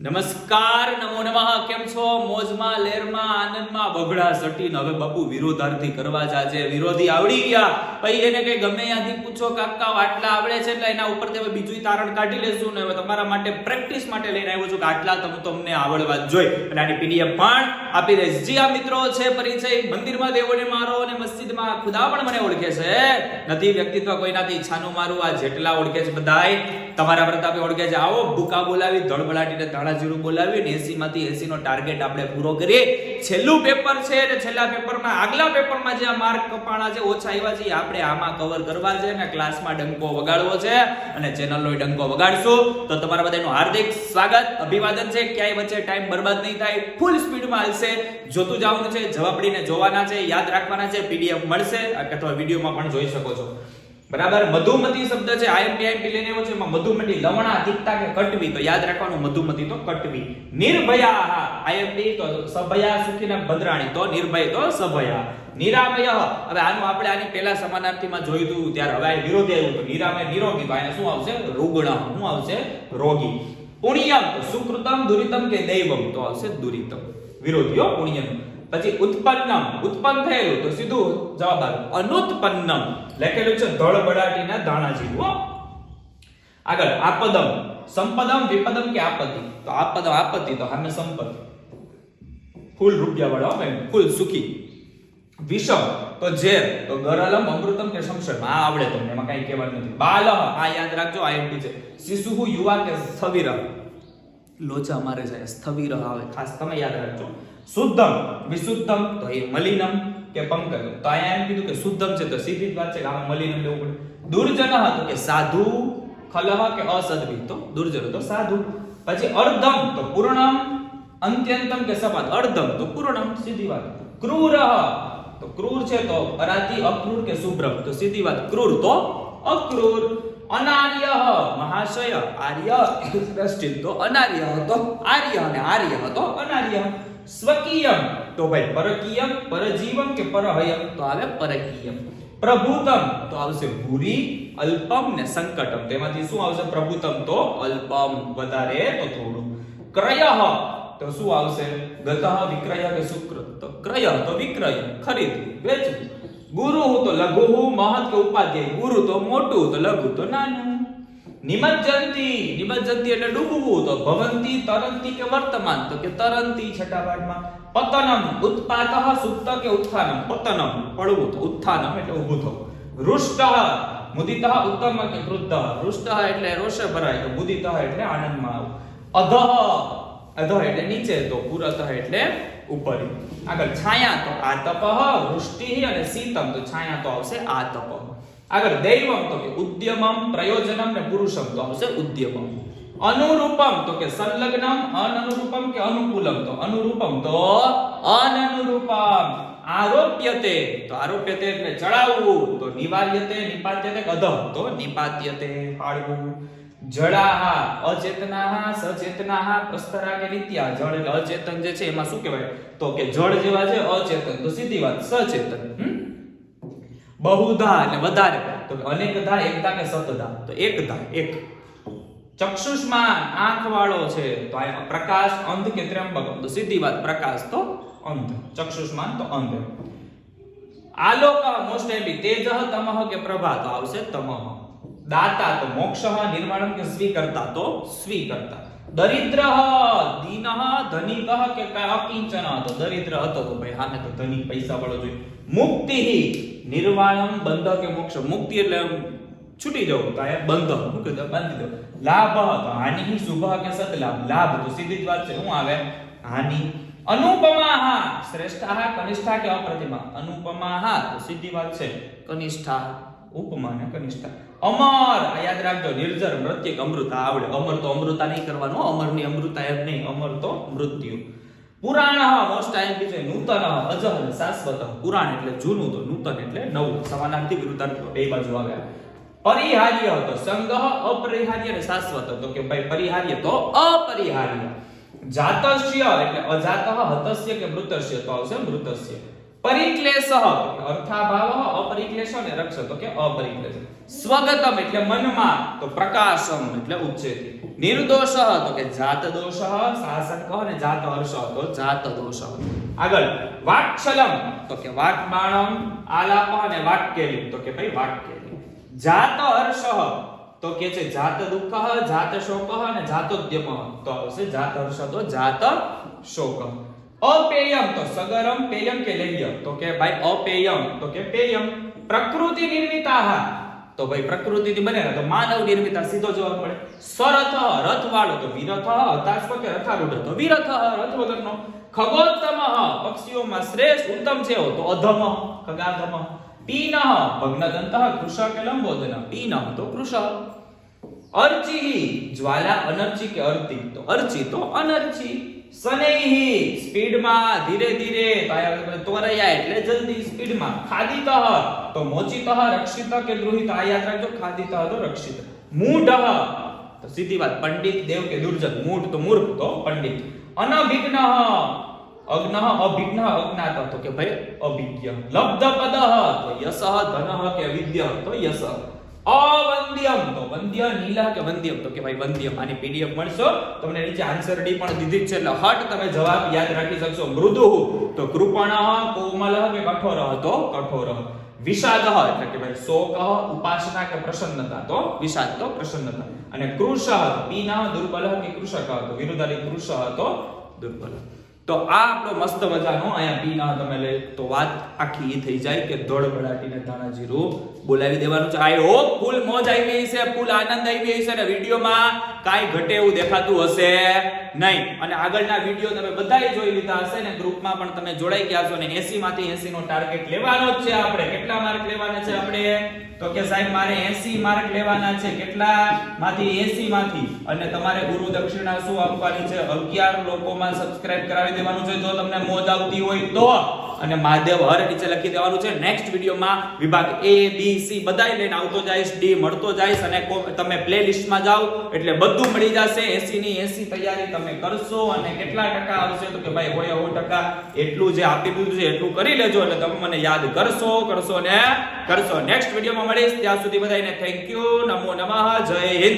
નમસ્કાર, નમો નમઃ. કેમ છો? મોજમાં લેરમાં આનંદમાં, બગડા સટીન હવે બાપુ વિરોધાર્થી કરવા જા છે વિરોધી આવડી ગયા. પછી એને કઈ ગમે ત્યાંથી પૂછો. કાકા આટલા આવડે છે એટલે એના ઉપરથી હવે બીજું તારણ કાઢી લેશું ને હવે તમારા માટે પ્રેક્ટિસ માટે લઈને આવ્યો છું કે આટલા તમે તમને આવડવા જોઈએ અને આની પીડીએફ પણ આપી દઈશ. જી આ મિત્રો, છે પરિચય. મંદિરમાં દેવોને મારો અને મસ્જિદમાં ખુદા પણ મને ઓળખે છે. નથી વ્યક્તિત્વ કોઈનાથી ઈચ્છાનું મારું. આ જેટલા ઓળખે છે બધાય. તમારા પ્રતાપે ઓળખે છે. આવો ભૂકા બોલાવી ધડબડાટીને ધાણા જીરું બોલાવી ને 80 માંથી 80 નો ટાર્ગેટ આપણે પૂરો કરીએ. છેલ્લું પેપર છે અને છેલ્લા પેપરમાં આગલા પેપરમાં જે માર્ક કપાણા છે, ઓછા આવ્યા છે આપણે આમાં કવર કરવા છે અને ક્લાસમાં ડંકો વગાડવો છે અને ચેનલનો ડંકો વગાડશું. તો તમારા બધાનું હાર્દિક સ્વાગત, અભિવાદન છે. ક્યાંય વચ્ચે ટાઈમ બરબાદ નહીં થાય. ફૂલ સ્પીડમાં હાલશે. જોતું જવાનું છે જવાબડીને જોવાના છે, યાદ રાખવાના છે પીડીએફ મળશે અથવા વિડીયોમાં પણ જોઈ શકો છો. બરાબર? મધુમતી શબ્દ છે આઈએમપી આઈએમપી લઈને આવ્યો છે, એમાં મધુમતી, લવણા તીખતા કે કટવી? તો યાદ રાખવાનું, મધુમતી તો કટવી. નિર્ભયા આઈએમપી તો સભયા સુખીના ભદ્રાણી તો નિર્ભય, તો સભયા. નિરામય. હવે આનું આપણે આની પહેલા સમાનાર્થીમાં જોયું હતું ત્યારે હવે વિરોધી આવ્યું તો. નિરામય, નિરોગી. તો અહીંયા શું આવશે? રુગ્ણ. શું આવશે? રોગી. પુણ્યમ, સુકૃતમ, દુરિતમ કે દૈવમ? તો આવશે દુરિતમ. વિરોધીઓ પુણ્યમ પછી ઉત્પન્નમ. ઉત્પન્ન થયેલું તો સીધું જવાબ આવે. અનુત્પન્નમ. લખેલું છે ધળ બડાટીના દાણા જેવું. હો. આગળ આપદમ. સંપદમ, વિપદમ કે આપત્તિ? તો આપદમ આપત્તિ તો હામે સંપત્તિ ફૂલ રૂપિયા વાળા હો ફૂલ સુખી. વિષમ તો ઝેર. તો ગરલમ, અમૃતમ કે સંશય આ આવડે તમને, એમાં કઈ કહેવાનું નથી. બાલ આ યાદ રાખજો આઈએમપી છે. શિશુહુ, યુવા કે સ્થવિર લોચા મારે છે સ્થવિર આવે. ખાસ તમે યાદ રાખજો. શુદ્ધમ, વિશુદ્ધમ, તો એ મલિનમ કે પંકજમ તો અહીંયા એમ કીધું કે શુદ્ધમ છે તો સીધી જ વાત છે કે આમાં મલિનમ લેવું પડે. દુર્જન હતો કે સાધુ, ખલહ કે અસદભી. તો દુર્જન તો સાધુ. પછી અર્ધમ, તો પૂર્ણમ, અંત્યંતમ કે સપાત અર્ધમ, તો પૂર્ણમ, સીધી વાત. ક્રૂર, તો ક્રૂર છે તો અરાતી અક્રૂર કે શુભ્રમ. તો સીધી વાત ક્રૂર, તો અક્રૂર. અનાર્ય, મહાશય, આર્ય દ્રષ્ટિ. તો અનાર્ય હતો, આર્ય અને આર્ય હતો અનાર્ય. સ્વકીયમ તો ભાઈ પરકીયમ પરજીવમ કે પરહયમ તો આવે પરકીયમ પ્રભુતમ તો આવશે ભૂરી અલ્પમ ને સંકટમ તેમાંથી શું આવશે પ્રભુતમ તો અલ્પમ, વધારે તો થોડું. ક્રય, તો શું આવશે ગતઃ વિક્રય કે શુક્ર? તો ક્રય, તો વિક્રય ખરીદવું વેચવું. ગુરુ તો લઘુ મહત કે ઉપાધ્યાય. ગુરુ તો મોટું, તો લઘુ તો નાનું. નિમજ્જંતી નિમજ્જંતી એટલે ડૂબવું, તો ભવંતી, તરંતી કે વર્તમાન? તો કે તરંતી છઠ્ઠા પાઠમાં પતનમ, ઉત્પાતઃ સુપ્ત કે ઉત્થાનમ? પતનમ, પડવું તો ઉત્થાનમ એટલે ઊભું થવું. રુષ્ટઃ, મુદિતઃ ઉત્તમ કે ક્રુદ્ધ રુષ્ટઃ એટલે રોષે ભરાય, તો મુદિતઃ એટલે આનંદમાં આવું. અધઃ અધઃ એટલે નીચે, તો પુરતઃ એટલે ઉપરી. આગળ, છાયા તો આતપઃ, વૃષ્ટિ અને શીતમ, તો છાયા તો આવશે આતપઃ. આગળ દૈવમ તો કે ઉદ્યમમ પ્રયોજનમ ને પુરુષમ તો આવશે ઉદ્યમમ અનુરૂપમ તો કે સંલગ્નમ અનનુરૂપમ કે અનુકૂલમ તો અનુરૂપમ તો અનનુરૂપમ આરોપ્યતે તો આરોપ્યતે એટલે ચડાવવું તો નિવાર્યતે નિપાત્યતે અધમ અધઃ તો નિપાત્યતે પાડવું જળાહા અચેતનાહા સચેતનાહા પ્રસ્તરા કે નિત્યા જળ એટલે અચેતન જે છે એમાં શું કહેવાય તો કે જળ જેવા છે અચેતન તો સીધી વાત સચેતન હમ? બહુધા એટલે વધારે. તો કે અનેકધા એકતા કે સતધા? તો એકધા, એક. ચક્ષુષ્માન આંખ વાળો છે, તો આ પ્રકાશ, અંધ કે ત્ર્યંબક? તો સીધી વાત, પ્રકાશ તો અંધ. ચક્ષુષ્માન તો અંધ. આલોક મોસ્ટ એમ્બી તેજહ તમઃ કે પ્રભા? તો આવશે તમહ દાતા તો મોક્ષ નિર્માણમ કે સ્વીકર્તા? તો સ્વીકર્તા. દરિદ્ર દીનઃ ધનિક કે કઈ અકિંચન હતો દરિદ્ર હતો તો ભાઈ હાને તો ધનિક પૈસા વાળો જોઈએ. મુક્તિ નિર્વાણમ બંધ કે મોક્ષ? મુક્તિ એટલે છૂટી જવું તો એ બંધ. મૂકી દો બાંધી દો. લાભ તો હાનિ શુભ કે સતલાભ લાભ તો સીધી જ વાત છે. શું આવે? હાનિ અનુપમા શ્રેષ્ઠા કનિષ્ઠા કે અપ્રતિમા? અનુપમા તો સીધી વાત છે. કનિષ્ઠા ઉપમા ને કનિષ્ઠા. અમર, આ યાદ રાખજો, નિર્જર પ્રત્યેક અમૃતા આવડે. અમર તો અમૃતા નહીં કરવાનું અમરની અમૃતા એમ નહીં. અમર તો મૃત્યુ. પુરાણ મોસ્ટ આઈએમપી છે નૂતન અજહ અને શાશ્વત. પુરાણ એટલે જૂનું તો નૂતન એટલે નવું. સમાનાર્થી વિરુદ્ધાર્થી બે બાજુ આવ્યા. પરિહાર્ય હતો સંગહ અપરિહાર્ય અને શાશ્વત. તો કે ભાઈ, પરિહાર્ય તો અપરિહાર્ય. જાતસ્ય એટલે અજાતઃ, હતસ્ય કે મૃતસ્ય તો આવશે મૃતસ્ય. પરિક્લેશ અર્થાભાવ અપરિક્લેશો ને રક્ષ તો કે અપરિક્લેશ. સ્વગતમ એટલે મનમાં તો પ્રકાશમ એટલે ઉચ્ચેતી નિર્દોષ તો કે જાત દોષ શાસન કહો જાત હર્ષ તો જાત દોષ આગળ, વાક્છલમ તો કે વાક્બાણમ, આલાપ અને વાક્કેલી તો કે ભાઈ વાક્કેલી જાત હર્ષ તો કે છે જાત દુઃખ જાત શોક અને જાતોદ્યમ. તો આવશે જાત હર્ષ તો જાત શોક અપેયમ. તો સગરમ પેયમ કે લેયમ? તો કે ભાઈ અપેયમ. તો કે પેયમ. પ્રકૃતિ નિર્મિતાહ તો ભાઈ પ્રકૃતિથી બનેલા તો માનવ નિર્મિતા સીધો જવાબ મળે. સરથ રથ વાળો તો વિરથ હતાશ્વ કે રથારૂઢ? તો વિરથ રથ વગરનો ખગોત્તમ પક્ષીઓમાં શ્રેષ્ઠ ઉત્તમ છે તો અધમ, ખગાધમ. પીનઃ, ભગ્નદંત કૃષ કે લંબોદન. પીન, તો કૃષ અર્ચિ, જ્વાલા, અનર્ચિ કે અર્તિ? તો અર્ચિ, તો અનર્ચિ. સનેહી સ્પીડમાં ધીરે ધીરે તો આ આપણે ત્વરયા એટલે જલ્દી સ્પીડમાં. ખાદિતઃ તો મોચિતઃ રક્ષિત કે ગૃહિત? આ યાદ રાખજો ખાદિતઃ તો રક્ષિત. મૂઢ તો સીધી વાત, પંડિત, દેવ કે દુર્જન? મૂઢ તો મૂર્ખ, તો પંડિત. અનભિજ્ઞ અગ્ન અભિજ્ઞ અજ્ઞાત તો કે ભાઈ અભિજ્ઞ. લબ્ધ પદ. તો યશ ધનઃ કે વિદ્ય? તો યશ. અવંદ્યમ. તો વંદ્ય નીલા કે વંદ્યમ? તો કે ભાઈ વંદ્યમ. આની પીડીએફ મળશો. તમને નીચે આન્સર ડી પણ દીધી છે. એટલે હટ, તમે જવાબ યાદ રાખી શકશો. મૃદુ. તો કૃપણ, કોમલ કે કઠોર? તો કઠોર. વિષાદ એટલે કે ભાઈ શોક, ઉપાસના કે પ્રસન્નતા? તો વિષાદ, તો પ્રસન્નતા. અને કૃષ, પીના, દુર્બલ કે કૃષક? તો વિરુદ્ધારી કૃષ, તો દુર્બલ. તો આ આપણો મસ્ત મજાનો અહીંયા પી ના તમે લે તો વાત આખી એ થઈ જાય કે દોડ ભડાટીને ધાણા બોલાવી દેવાનું છે. આઈ હોપ ફૂલ મોજ આવી છે, ફૂલ આનંદ આવી ગઈ છે અને વિડીયોમાં કાંઈ ઘટે એવું દેખાતું હશે નહીં. અને આગળના વીડિયો તમે બધાએ જોઈ લીધા હશે ને ગ્રુપમાં પણ તમે જોડાઈ ગયા છો ને 80 માંથી 80 નો ટાર્ગેટ લેવાનો જ છે આપણે. કેટલા માર્ક લેવાના છે આપણે? તો કે સાહેબ, મારે 80 માર્ક લેવાના છે. કેટલા માંથી 80 માંથી અને તમારે ગુરુ દક્ષિણા શું આપવાની છે? 11 લોકોમાં સબસ્ક્રાઇબ કરાવી દેવાનું છે. જો તમને મોજ આવતી હોય તો અને મહાદેવ હર નીચે લખી દેવાનું છે. નેક્સ્ટ વિડીયોમાં વિભાગ એ બી સી બધાય લઈને આવતો જઈશ. ડી મળતો જઈશ અને તમે પ્લેલિસ્ટમાં જાઓ એટલે બધું મળી જશે. એસી ની એસી તૈયારી તમે કરશો અને કેટલા ટકા આવશે તો કે ભાઈ હોય 90 ટકા. એટલું જે આપી દીધું છે એટલું કરી લેજો એટલે તમે મને યાદ કરશો કરશો ને કરશો. નેક્સ્ટ વિડીયોમાં મળીશ. ત્યાં સુધી બધાને થેન્ક યુ નમો નમઃ. જય હિન્દ.